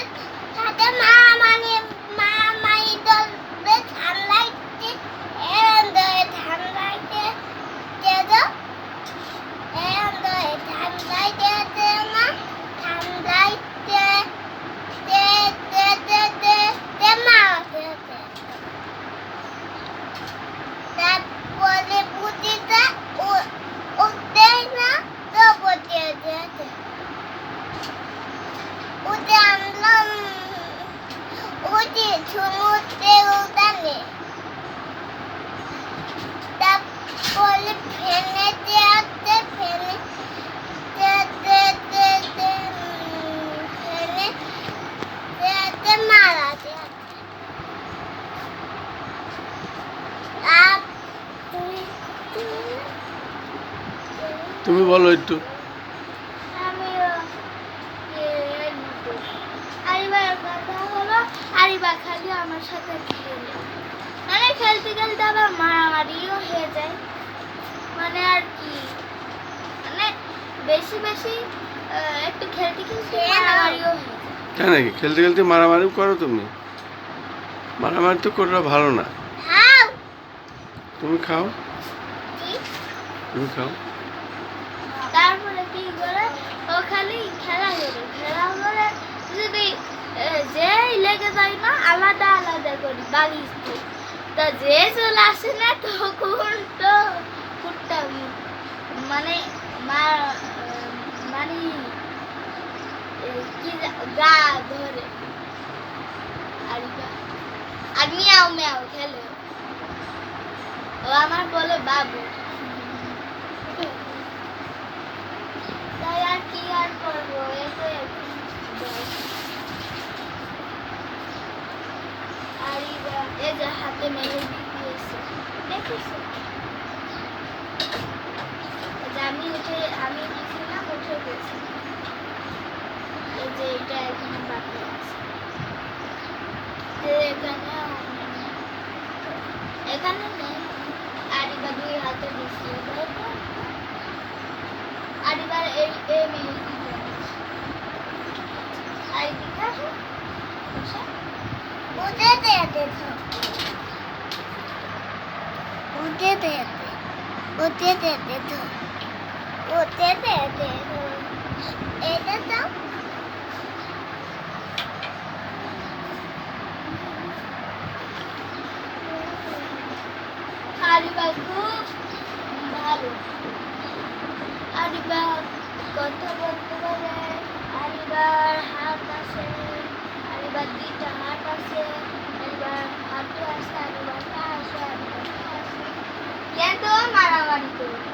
的，他的妈。ওটি সমুদ্রে উদানে তারপরে ফেনে দেওয়াতে ফেনে তুমি বলো একটু আমিও আরিবার কথা হলো খালি আমার সাথে খেলে। মানে খেলতে খেলতে আবার মারামারিও হয়ে যায়। মানে আর কি। মানে বেশি বেশি একটু খেলতে খেলতে মারামারিও হয়ে যায়। কেন খেলতে খেলতে মারামারি করো তুমি। মারামারি তো করলে ভালো না। তুমি খাও। তুমি খাও। তারপরে কি করে? ও খালি খেলা করে। খেলা করে যদি এ, যেই না আলাদা আলাদা করি বালিশ দিয়ে। তা যে চলে আসে না তখন তো ফুটটা মানে মানে কি গা ধরে। আর মিয়াও মিয়াও খেলে। ও আমার বলে বাবু তাই আর কি আর করব এই তো এখন বয়স। আর বা- যে হাতে মেহেদি দিয়েছে দেখেছ আমি উঠে, আমি গেছিলাম উঠে গেছি। এই যে এটা এখানে বাকি আছে। এখানে এখানে নেই আর এবার দুই হাতে দিচ্ছি তাই তো? আর এবার এই এই মেহেদি আর কথা বলতে পারে আরিবার হাত আছে আরিবার দুইটা হাত আছে আরিবার হাতে আছে আরিবার পা আছে আরিবার পা আছে কিন্তু ও মারামারি করে হুম, ও মারামারি করে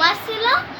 ই আহ,